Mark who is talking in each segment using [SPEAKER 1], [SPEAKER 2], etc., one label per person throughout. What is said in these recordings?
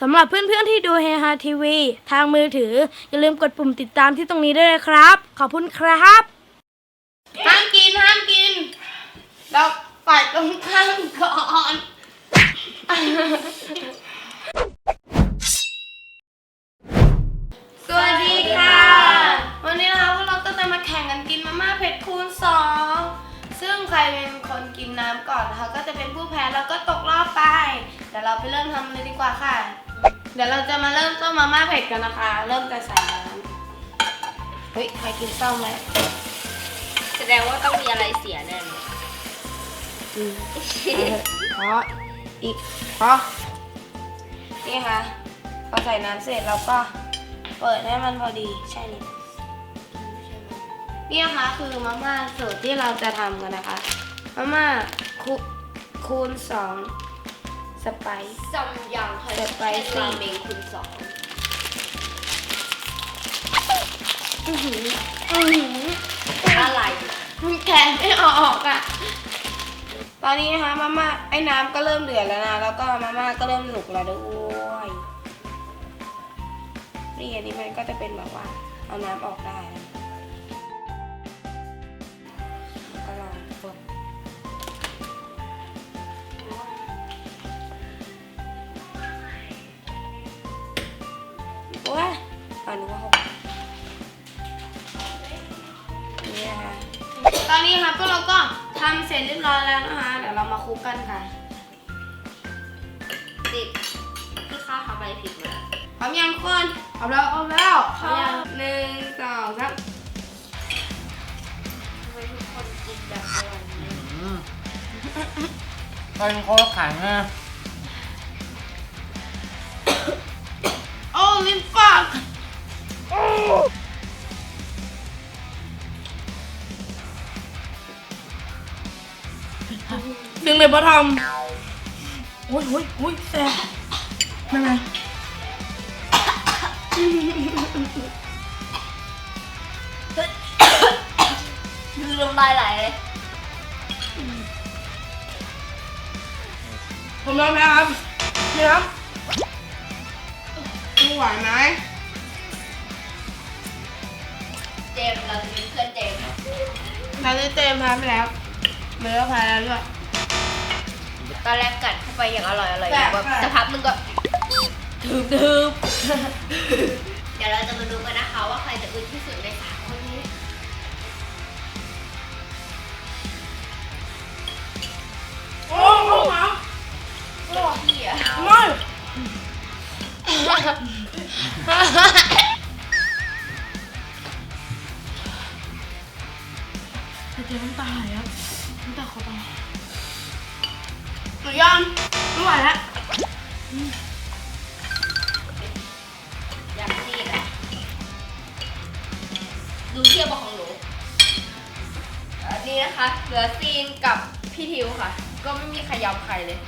[SPEAKER 1] สำหรับเพื่อนๆที่ดูเฮฮาทีวีทางมือถือ อย่าลืมกดปุ่มติดตามที่ตรงนี้ด้วยนะครับ ขอบคุณครับ
[SPEAKER 2] ห้ามกินห้ามกิน เราปัดตรงข้างก่อนสวัสดีค่ะ วันนี้นะคะพวกเราก็จะมาแข่งกันกินมาม่าเผ็ดคูณสองซึ่งใครเป็นคนกินน้ำก่อนนะคะก็จะเป็นผู้แพ้แล้วก็ตกรอบไปเดี๋ยวเราไปเริ่มทำเลยดีกว่าค่ะ เดี๋ยวเราจะมาเริ่มต้มมาม่าเผ็ดกันนะคะ เริ่มจากใส่น้ำเฮ้ยใครกินต้มไหม
[SPEAKER 3] แสดงว่าต้องมีอะไรเสียแน่เลย
[SPEAKER 2] เพราะอีกเพราะนี่ค่ะพอใส่น้ำเสร็จเราก็เปิดให้มันพอดีใช่นี่นี่นะคะคือมาม่าสูตรที่เราจะทำกันนะคะมาม่าคูคูณสอง สไปซ์
[SPEAKER 3] ซัมยัง
[SPEAKER 2] เดี๋ยวไปสิ
[SPEAKER 3] ราเมงคุณสอง
[SPEAKER 2] อือหืออือหือ
[SPEAKER 3] อะไร
[SPEAKER 2] มันแกะไม่ออกอะ ตอนนี้นะคะมาม่าไอ้น้ำก็เริ่มเดือดแล้วนะ แล้วก็มาม่าก็เริ่มสุกแล้วด้วยนี่อันนี้มันก็จะเป็นแบบว่าเอาน้ำออกได้นะ อนนี้ค่ะพวกเราก็ทำเสร็จเรียบร้อยแล้วนะคะ เดี๋ยวเรามาคลุกกันค่ะ
[SPEAKER 3] ติดที่ข้าวทำอะไรผิดมา
[SPEAKER 2] พร้อมยังคนเอาแล้วเอาแล้วพร้อมยังหนึ่งสองสาม
[SPEAKER 3] ทำไมทุกคนกินแบบอร่อยนี้
[SPEAKER 4] เป็นโคตรขังนะ
[SPEAKER 2] เลยพ่อทำโอ้ยโอ้ยโอ้ยแซ่บไม่ไง
[SPEAKER 3] คือลมลายไหลเลย
[SPEAKER 2] ผมยอมแพ้ครับนี่ครับดูไหวไหม
[SPEAKER 3] เจมส์เราจะเป็นเพื่อนเจมส์
[SPEAKER 2] เราได้เต็มพ้ไปแล้วเมื่อพ้แล้วด้วย
[SPEAKER 3] ตอนแรกกัดเข้าไปอย่างอร่อยอร่อย
[SPEAKER 2] แซ่บ
[SPEAKER 3] แบบ
[SPEAKER 2] แซ่บ
[SPEAKER 3] สักพักมึงก็
[SPEAKER 2] ถืบถืบ
[SPEAKER 3] เดี๋ยวเราจะมาดูกันนะคะว่าใครจะอึดที่สุดในสามคนนี้
[SPEAKER 2] โอ้โหหมา
[SPEAKER 3] เจ้าพี่อะ
[SPEAKER 2] ไม่
[SPEAKER 1] จะเจอน้ำตาไหลครับน้ำตาขอตา
[SPEAKER 2] หนูยอมไม่ไหวแล้ว
[SPEAKER 3] ย่างซีดอะดูเทียบกับของหนูอันนี้นะคะ เหลือซีนกับพี่ทิวค่ะ ก็ไม่มีใครยอมใครเลย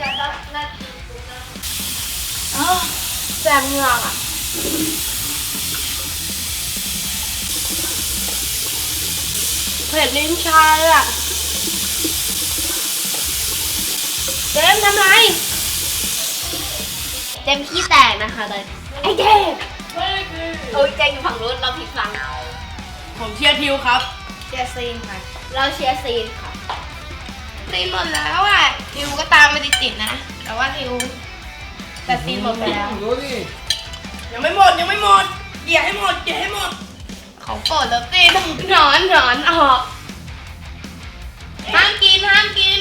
[SPEAKER 3] จะรับหน้าที่กูนะ
[SPEAKER 2] แสบเหงือกอะ เผ็ดลิ้นชาเลยอะเจมส์ทำไร
[SPEAKER 3] เจมส์ขี้แตกนะคะตอนไอ้เจมส์โอ้ยเจมส์อยู่ฝั่งนู้นเราผิดฝั่ง
[SPEAKER 2] ผมเชียร์ทิวครับเชียร์ซีนค่ะ
[SPEAKER 3] เราเชียร์ซีนค่ะ
[SPEAKER 2] ซีนหมดแล้วอะทิวก็ตามไปติดๆนะ แต่ว่าทิวแต่ซีนหมดไปแล้ว
[SPEAKER 4] รู้ดิ
[SPEAKER 2] ยังไม่หมดยังไม่หมดเกี่ยให้หมดเกี่ยให้หมด เขาโกรธแล้วตีต้องหนอนหนอนออกห้ามกินห้ามกิน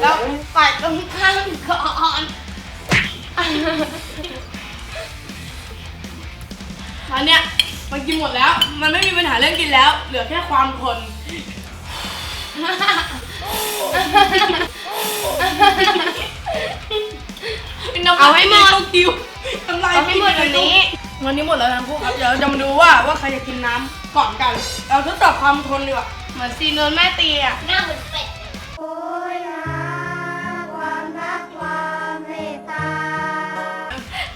[SPEAKER 2] เราปัดตรงข้างก่อนตอนเนี้ยมันกินหมดแล้ว มันไม่มีปัญหาเรื่องกินแล้ว เหลือแค่ความทนเอาให้หมดคิว ทำลายเอาให้หมดวันนี้ วันนี้หมดแล้วทั้งคู่ครับ เดี๋ยวเราจะมาดูว่าว่าใครจะกินน้ำก่อนกัน เราทดสอบความทนดีกว่าเหมือนซีนโดนแม่ตีอะ
[SPEAKER 3] หน้าเหมือนเป็ด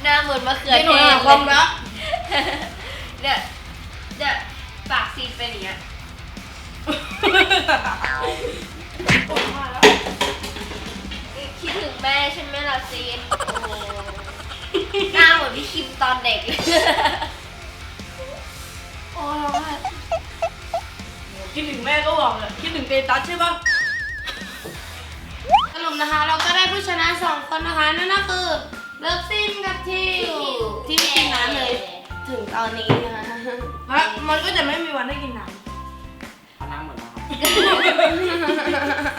[SPEAKER 3] หน้าเหมือนมะเขือ
[SPEAKER 2] เป็นห
[SPEAKER 3] เท
[SPEAKER 2] น่วย
[SPEAKER 3] ศ
[SPEAKER 2] หาความรัก
[SPEAKER 3] เนี่ยเนี่ยปากซีนเป็นอย่างเงี้ย
[SPEAKER 2] เใช่
[SPEAKER 3] ไหมล่ะซีนโอ้โหหน้าเหมื อนพี่คิมตอนเด็กเลย
[SPEAKER 2] โอ้ร้องไห้
[SPEAKER 1] คิดถึงแม่ก็บอกเลยคิดถึงเตตัสใช่ปะ
[SPEAKER 2] สรุปนะคะ เราก็ได้ผู้ชนะสองคนนะคะ นั่นก็คือเลิฟซินกับทิวที่ไม่กินน้ำเลย ถึงตอนนี้นะคะ
[SPEAKER 1] แล้วมันก็จะไม่มีวันได้กินน้
[SPEAKER 4] เอาน้ำหมดแล้วครับ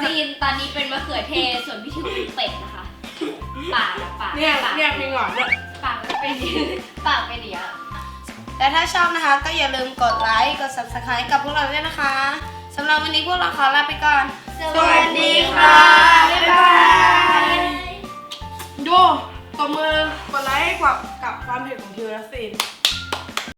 [SPEAKER 3] ซีนตอนนี้เป็นมะเขือเทศส่วนพี่ทิวเป็นเป็ดนะคะปากอะปากำ
[SPEAKER 1] เนี่ย
[SPEAKER 3] ปาก
[SPEAKER 1] เนี่ยมีหงอนด้วย
[SPEAKER 3] ปากมันเป็นปากเป็นอย่างเนี้ย
[SPEAKER 2] แต่ถ้าชอบนะคะก็อย่าลืมกดไลค์ กด subscribe กับพวกเราด้วยนะคะสำหรับวันนี้พวกเราขอลาไปก่อน
[SPEAKER 3] สวัสดีค่ะ
[SPEAKER 2] บ๊ายบาย
[SPEAKER 1] โยตบมือกดไลค์ให้กับกับความเห็นของทิวและซีน